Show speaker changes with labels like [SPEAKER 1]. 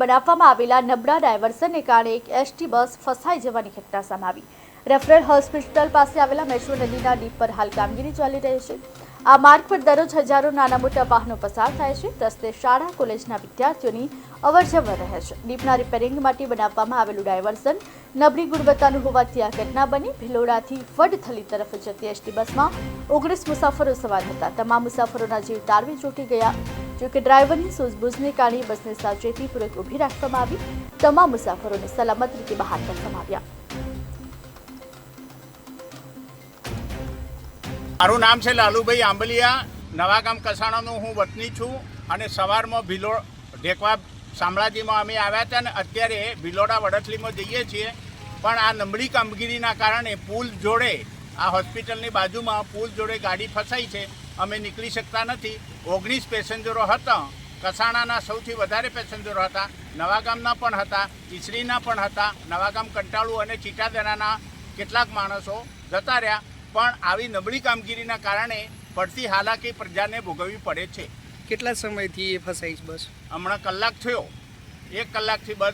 [SPEAKER 1] બનાવવામાં આવેલા નબળા ડાયવર્સનને કારણે એક એસટી બસ ફસાઈ જવાની ઘટના સામે આવી. રેફરલ હોસ્પિટલ પાસે આવેલા મેશ્વર નદીના ડીપ પર હાલ કામગીરી ચાલી રહી છે. આ માર્ગ પર દરરોજ હજારો નાના મોટા વાહનો પસાર થાય છે. રસ્તે શાળા, કોલેજના વિદ્યાર્થીઓની અવરજવર રહે છે. ડીપના રિપેરિંગ માટે બનાવવામાં આવેલું ડાયવર્સન નબળી ગુણવત્તાનું હોવાથી આ ઘટના બની. ભિલોડાથી વડથલી તરફ જતી એસટી બસમાં ઓગણીસ મુસાફરો સવાર હતા. તમામ મુસાફરોના જીવ તારવી ચોંટી ગયા. જોકે ડ્રાઈવરની સૂઝબૂઝને કારણે બસને સાવચેતીપૂર્વક ઊભી રાખવામાં આવી. તમામ મુસાફરોને સલામત રીતે બહાર કાઢવામાં આવ્યા.
[SPEAKER 2] મારું નામ છે લાલુભાઈ આંબલિયા. નવાગામ કસાણાનો હું વતની છું અને સવારમાં ભિલો ઢેકવા શામળાજીમાં અમે આવ્યા હતા ને અત્યારે ભિલોડા વડસલીમાં જઈએ છીએ. પણ આ નબળી કામગીરીના કારણે પુલ જોડે, આ હોસ્પિટલની બાજુમાં પુલ જોડે ગાડી ફસાઈ છે. અમે નીકળી શકતા નથી. ઓગણીસ પેસેન્જરો હતા. કસાણાના સૌથી વધારે પેસેન્જરો હતા. નવાગામના પણ હતા. ઈસરીના પણ હતા. નવાગામ, કંટાળુ અને ચીટાદરાના કેટલાક માણસો જતા રહ્યા. પણ આવી નબળી કામગીરીના કારણે પડતી હાલાકી પ્રજાને ભોગવવી પડે છે.
[SPEAKER 3] કેટલા સમયથી એ ફસાઈ છે બસ?
[SPEAKER 2] હમણાં કલાક થયો. એક કલાકથી બસ